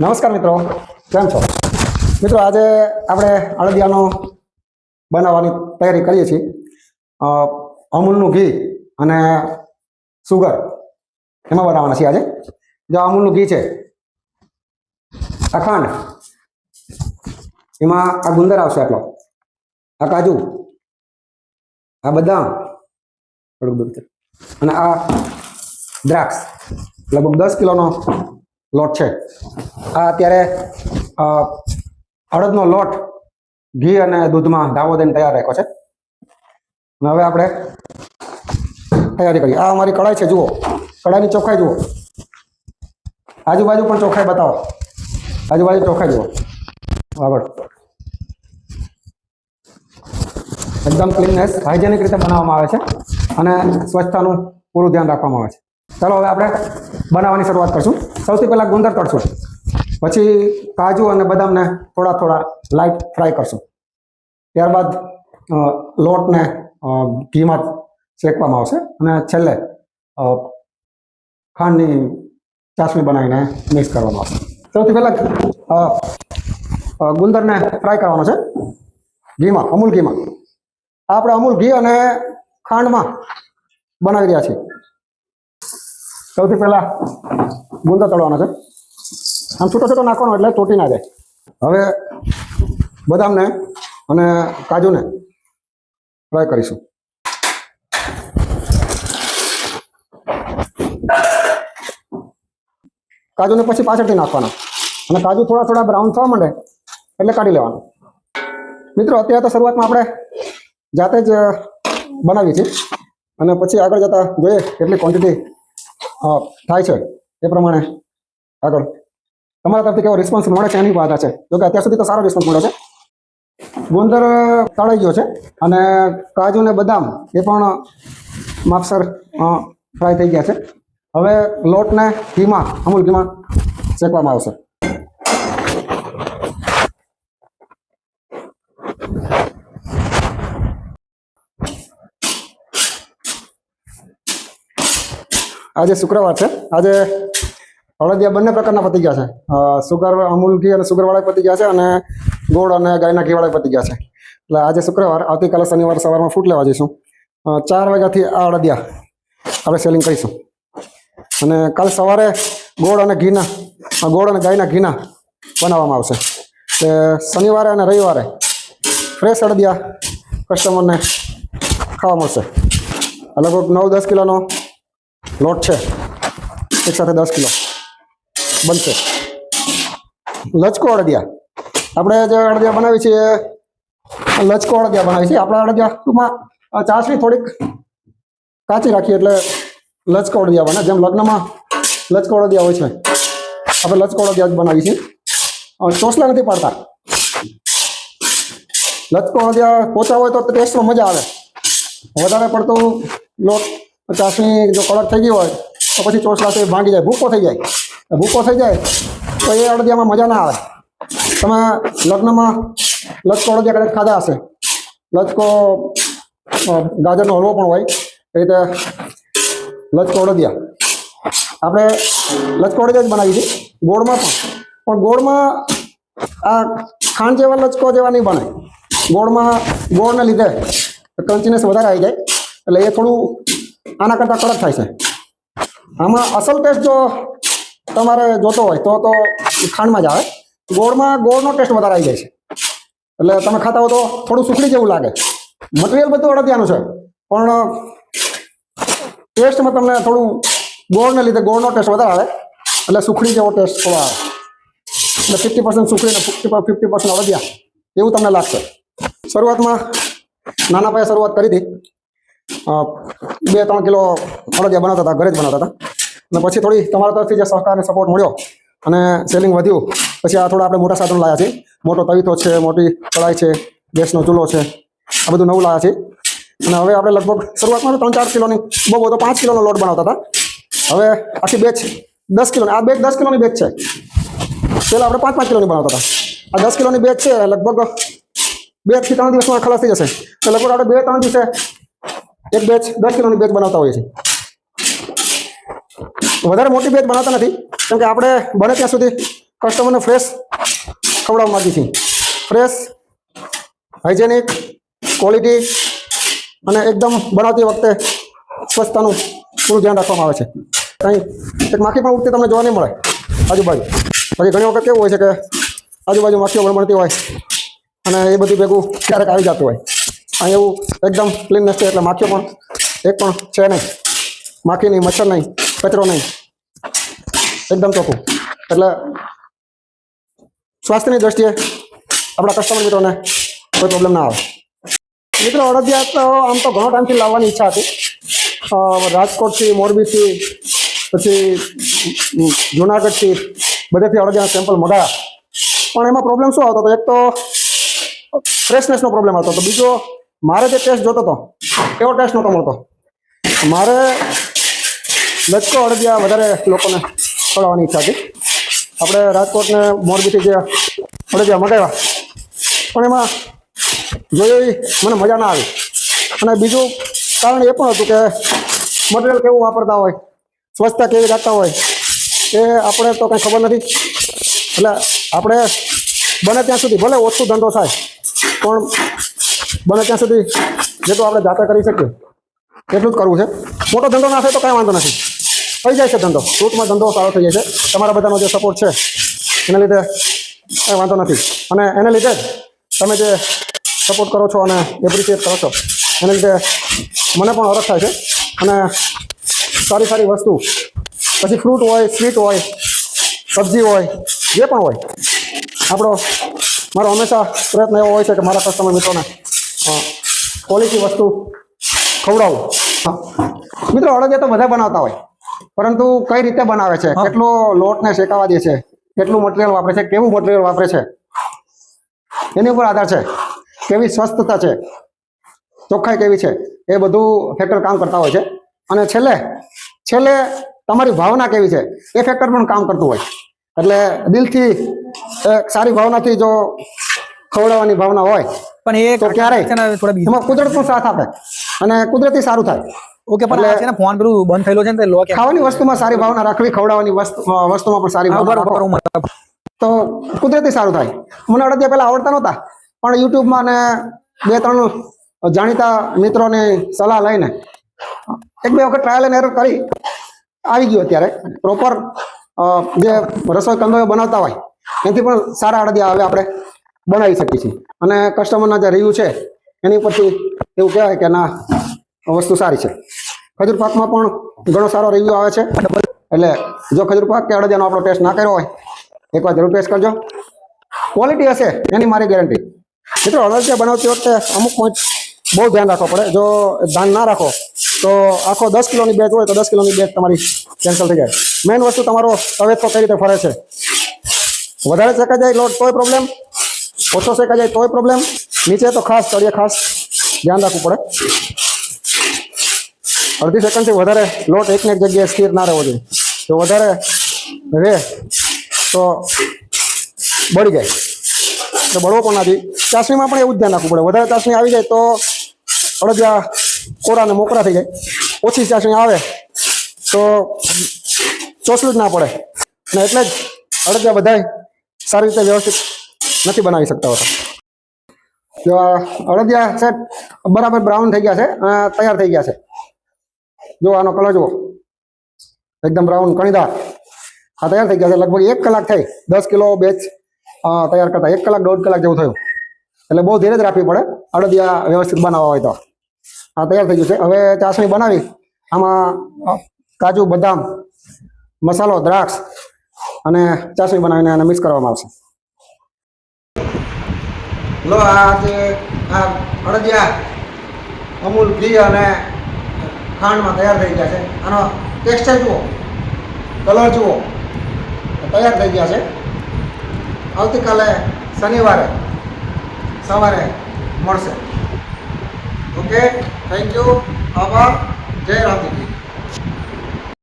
નમસ્કાર મિત્રો, કેમ છો? મિત્રો, આજે આપણે અળદિયાનો બનાવવાની તૈયારી કરીએ છીએ. અમૂલનું ઘી અને સુગર એમાં બનાવવાના છીએ આજે. જો અમૂલનું ઘી છે અખંડ એમાં આ ગુંદર આવશે આટલો, આ કાજુ, આ બદામ અને આ દ્રાક્ષ, લગભગ દસ કિલોનો લોટ છે. આ અત્યારે અડદનો લોટ, ઘી અને દૂધમાં ધાવો દઈને તૈયાર રાખ્યો છે. હવે આપણે તૈયારી કરીએ. આ અમારી કઢાઈ છે, જુઓ. કઢાઈની ચોખ્ખાઈ જુઓ. આજુબાજુ પણ ચોખ્ખાઈ બતાવો. આજુબાજુ ચોખ્ખાઈ જુઓ. આગળ. એકદમ ક્લીનનેસ હાઇજેનિક રીતે બનાવવામાં આવે છે અને સ્વચ્છતાનું પૂરું ધ્યાન રાખવામાં આવે છે. ચાલો હવે આપણે બનાવવાની શરૂઆત કરશું. સૌથી પહેલાં ગુંદર તળશું. પછી કાજુ અને બદામને થોડા થોડા લાઇટ ફ્રાય કરશું. ત્યારબાદ લોટને ઘીમાં શેકવામાં આવશે અને છેલ્લે ખાંડની ચાસણી બનાવીને મિક્સ કરવામાં આવશે. સૌથી પહેલાં ગુંદરને ફ્રાય કરવાનો છે. ઘીમાં, અમૂલ ઘીમાં. આપણે અમૂલ ઘી અને ખાંડમાં બનાવી રહ્યા છીએ. સૌથી પહેલાં ગુંદર તળવાનો છે. આમ છૂટો છૂટો નાખવાનો એટલે તૂટી ના જાય. હવે બદામને અને કાજુને ફ્રાય કરીશું. કાજુને પછી પાછળથી નાખવાના. અને કાજુ થોડા થોડા બ્રાઉન થવા માંડે એટલે કાઢી લેવાનું. મિત્રો, અત્યારે તો શરૂઆતમાં આપણે જાતે જ બનાવીએ છીએ અને પછી આગળ જતા જોઈએ કેટલી ક્વોન્ટિટી થાય છે એ પ્રમાણે આગળ. તમારા તરફથી કેવો રિસ્પોન્સ મળે છે? એની વાત છે. જોકે અત્યાર સુધી તો સારો રિસ્પોન્સ મળ્યો છે. ગુંદર તળાઈ ગયો છે અને કાજુ ને બદામ એ પણ માપસર ફ્રાય થઈ ગયા છે. હવે લોટને ઘીમાં, અમૂલ ઘીમાં શેકવામાં આવશે. આજે શુક્રવાર છે. આજે હળદિયા બંને પ્રકારના પતી ગયા છે. સુગર અમૂલ ઘી અને સુગરવાળા પતી ગયા છે અને ગોળ અને ગાયના ઘીવાળા પતી ગયા છે. એટલે આજે શુક્રવાર, આવતીકાલે શનિવાર સવારમાં ફૂટ લેવા જઈશું. ચાર વાગ્યાથી આ હળદિયા આપણે સેલિંગ કરીશું. અને કાલ સવારે ગોળ અને ઘીના ગોળ અને ગાયના ઘીના બનાવવામાં આવશે. તે શનિવારે અને રવિવારે ફ્રેશ હળદિયા કસ્ટમરને ખાવા મળશે. લગભગ નવ દસ કિલોનો લોટ છે. એક સાથે દસ કિલો. બનશે. લચકો અડદિયા. આપણે જે અડદિયા બનાવી છીએ લચકો અડદિયા બનાવી છીએ આપણે અડદિયા ટૂંકમાં ચાસણી થોડીક કાચી રાખીએ એટલે લચકો અડદિયા બને. જેમ લગ્નમાં લચકો અડદિયા હોય છે આપણે લચકો અડદિયા જ બનાવીએ છીએ. અ, ચોસલા નથી પાડતા. લચકો અડદિયા પોચા હોય તો ટેસ્ટમાં મજા આવે. વધારે પડતું લોટ ચાસણી જો કડક થઈ ગઈ હોય તો પછી ચોસલાથી ભાંગી જાય ભૂકો થઈ જાય. ભૂકો થઈ જાય, તો એ અડદિયામાં મજા ના આવે. તમે લગ્નમાં લચકો અડદિયા કદાચ ખાધા હશે. લચકો ગાજરનો હલવો પણ હોય, એ રીતે લચકો અડદિયા. આપણે લચકો અડદિયા જ બનાવી છે ગોળમાં પણ. પણ ગોળમાં આ ખાંડ જેવા લચકો જેવા નહીં બને. ગોળમાં, ગોળને લીધે ક્રન્ચીનેસ વધારે આવી જાય, એટલે એ થોડું આના કરતાં કડક થાય છે. આમાં અસલ ટેસ્ટ જો તમારે જોતો હોય તો તો ખાંડમાં જ આવે. ગોળમાં, ગોળનો ટેસ્ટ વધારે આવી જાય છે. એટલે તમે ખાતા હો તો થોડું સુખડી જેવું લાગે. મટીરિયલ બધું અડદિયાનું છે. પણ ટેસ્ટમાં તમને થોડું ગોળને લીધે ગોળનો ટેસ્ટ વધારે આવે. એટલે સુખડી જેવો ટેસ્ટ થોડો આવે. એટલે ફિફ્ટી પર્સન્ટ સુખડી અને ફિફ્ટી ફિફ્ટી પર્સન્ટ અડદિયા. એવું તમને લાગશે. શરૂઆતમાં નાના પાયે શરૂઆત કરી હતી. બે, ત્રણ કિલો અડદિયા બનાવતા હતા, ઘરે જ બનાવતા હતા. અને પછી થોડી તમારા તરફથી જે સહકાર અને સપોર્ટ મળ્યો અને સેલિંગ વધ્યું, પછી આ થોડા આપણે મોટા સાધનો લાવ્યા છે. મોટો તવીથો છે, મોટી કળાઈ છે, ગેસનો ચૂલો છે, આ બધું નવું લાવ્યા છે. અને હવે આપણે લગભગ શરૂઆતમાં ત્રણ ચાર કિલોની, બહુ બહુ પાંચ કિલોનો લોટ બનાવતા હતા. હવે આખી બેચ દસ કિલોની, આ બેચ દસ કિલોની બેચ છે. પહેલાં આપણે પાંચ પાંચ કિલોની બનાવતા હતા. આ દસ કિલોની બેચ છે, લગભગ બેથી ત્રણ દિવસમાં ખલાસ થઈ જશે. તો લગભગ આપણે બે ત્રણ દિવસે એક બેચ દસ કિલોની બેચ બનાવતા હોઈએ છીએ. વધારે મોટી બેચ બનાવતા નથી. કેમ કે આપણે બને ત્યાં સુધી કસ્ટમરને ફ્રેશ ખવડાવવા માગીએ છીએ. ફ્રેશ હાઇજેનિક ક્વોલિટી અને એકદમ બનાવતી વખતે સ્વચ્છતાનું પૂરું ધ્યાન રાખવામાં આવે છે. કંઈ એક માખી પણ ઉડતી તમને જોવા નહીં મળે. આજુબાજુ. પછી ઘણી વખત કેવું હોય છે કે આજુબાજુ માખીઓ મળતી હોય અને એ બધું ભેગું ક્યારેક આવી જતું હોય. અહીં એવું એકદમ ક્લીનનેસ છે એટલે માખીઓ પણ એક પણ છે નહીં. માખી નહીં મચ્છર નહીં. કચરો નહીં. એકદમ ચોખ્ખું. એટલે સ્વાસ્થ્યની દ્રષ્ટિએ આપણા કસ્ટમર મિત્રોને કોઈ પ્રોબ્લેમ ના આવે. મિત્રો, અડદિયા તો આમ તો ઘણો ટાઈમથી લાવવાની ઈચ્છા હતી. રાજકોટથી, મોરબીથી, પછી જુનાગઢથી બધેથી અડદિયા સેમ્પલ મગાવ્યા પણ એમાં પ્રોબ્લેમ શું આવતો હતો? એક તો ફ્રેશનેસનો પ્રોબ્લેમ હતો. બીજો, મારે જે ટેસ્ટ જોતો હતો, એવો ટેસ્ટ નહોતો મળતો. મારે લચકો અડદિયા વધારે લોકોને ખવડાવવાની ઈચ્છા હતી. આપણે રાજકોટને મોરબીથી જે અડદિયા મગાવ્યા, પણ એમાં જોઈ મને મજા ના આવી. અને બીજું કારણ એ પણ હતું કે મટીરિયલ કેવું વાપરતા હોય, સ્વચ્છતા કેવી રાખતા હોય, એ આપણે તો કંઈ ખબર નથી. એટલે આપણે બને ત્યાં સુધી, ભલે ઓછું ધંધો થાય, પણ બને ત્યાં સુધી જેટલું આપણે જાતે કરી શકીએ, એટલું જ કરવું છે. મોટો ધંધો ના થાય તો કાંઈ વાંધો નથી. થઈ જાય છે ધંધો. ફ્રૂટમાં ધંધો સારો થઈ જાય છે. તમારા બધાનો જે સપોર્ટ છે, એના લીધે કંઈ વાંધો નથી. અને એને લીધે તમે જે સપોર્ટ કરો છો અને એપ્રિશિએટ કરો છો, એના લીધે મને પણ હરખ થાય છે. અને સારી સારી વસ્તુ, પછી ફ્રૂટ હોય સ્વીટ હોય, સબ્જી હોય, જે પણ હોય. આપણો, મારો હંમેશા પ્રયત્ન એવો હોય છે કે મારા કસ્ટમર મિત્રોને ક્વોલિટી વસ્તુ ખવડાવું. મિત્રો અડદિયા તો બધા બનાવતા હોય. પરંતુ કઈ રીતે બનાવે છે? કેટલો લોટને શેકાવા દે છે? કેટલું મટીરિયલ વાપરે છે? કેવું મટીરિયલ વાપરે છે? એની ઉપર આધાર છે. કેવી સ્વસ્થતા છે? ચોખ્ખાઈ કેવી છે? એ બધું ફેક્ટર કામ કરતા હોય છે. અને છેલ્લે છેલ્લે તમારી ભાવના કેવી છે? એ ફેક્ટર પણ કામ કરતું હોય. એટલે દિલથી સારી ભાવનાથી જો ખવડાવવાની ભાવના હોય પણ એ તો ક્યારેય ને એમાં કુદરત પણ સાથ આપે. અને કુદરતી સારું થાય. ઓકે પણ આ છે ને ફોન પેલું બંધ થયેલો છે ને તે લો ખાવાની વસ્તુમાં સારી ભાવના રાખવી ખવડાવવાની વસ્તુ વસ્તુમાં પણ સારી ભાવના તો કુદરતી સારું થાય. મને અડદિયા પહેલા આવડતા નહોતા પણ યુટ્યુબમાં ને બે ત્રણ જાણીતા મિત્રોની સલાહ લઈને એક બે વખત ટ્રાયલ એન્ડ એરર કરી આવી ગયું અત્યારે. પ્રોપર જે રસોઈ કંદોયો બનાવતા હોય એથી પણ સારા અડદિયા હવે આપણે બનાવી શકીએ છીએ. અને કસ્ટમરના જે રિવ્યુ છે એની ઉપરથી એવું કહેવાય કે ના વસ્તુ સારી છે. ખજૂર પાકમાં પણ ઘણો સારો રિવ્યુ આવે છે. એટલે જો ખજૂર પાક કે અડદિયાનો આપણો ટેસ્ટ ના કર્યો હોય એકવાર જરૂર ટેસ્ટ કરજો. ક્વોલિટી હશે, એની મારી ગેરંટી મિત્રો અડદિયા બનાવતી વખતે અમુક પોઈન્ટ બહુ ધ્યાન રાખવો પડે. જો ધ્યાન ના રાખો, તો આખો દસ કિલોની બેચ હોય તો દસ કિલોની બેચ તમારી કેન્સલ થઈ જાય. મેઇન વસ્તુ તમારો તવેથો કઈ રીતે ફરે છે? વધારે શેકાઈ જાય લોટ તોય પ્રોબ્લેમ ઓછો શેકાઈ જાય તોય પ્રોબ્લેમ નીચે તો ખાસ તળિયે ખાસ ધ્યાન રાખવું પડે. અડધી સેકન્ડથી વધારે લોટ એકને એક જગ્યાએ સ્થિર ના રહેવો જોઈએ. જો વધારે રહે તો બળી જાય. તો બળવો પણ નથી. ચાસણીમાં પણ એવું જ ધ્યાન રાખવું પડે. વધારે ચાસણી આવી જાય તો અડદિયા કોરા ને મોકરા થઈ જાય. ઓછી ચાસણી આવે તો ચોસલું જ ના પડે. અને એટલે જ અડદિયા બધાય સારી રીતે વ્યવસ્થિત નથી બનાવી શકતા હોતા. જો અડદિયા છે, બરાબર બ્રાઉન થઈ ગયા છે તૈયાર થઈ ગયા છે. જો આનો કલર જુઓ. એકદમ બ્રાઉન કણીદાર. આ તૈયાર થઈ ગયા છે. લગભગ એક કલાક થઈ. દસ કિલો બેચ તૈયાર કરતા એક કલાક, દોઢ કલાક જેવું થયું. એટલે બહુ ધીરે જ રાખવી પડે. અડદિયા વ્યવસ્થિત બનાવવા હોય તો. આ તૈયાર થઈ ગયું છે. હવે ચાસણી બનાવી. આમાં કાજુ, બદામ, મસાલો, દ્રાક્ષ અને ચાસણી બનાવીને એને મિક્સ કરવામાં આવશે. લો, આ જે અડદિયા અમૂલ ઘી અને ખાંડમાં તૈયાર થઈ ગયા છે. આનો ટેક્સચર જુઓ. કલર જુઓ. તૈયાર થઈ ગયા છે. આવતીકાલે શનિવારે, સવારે મળશે. ઓકે થેન્ક યુ આભાર. જય રામજી.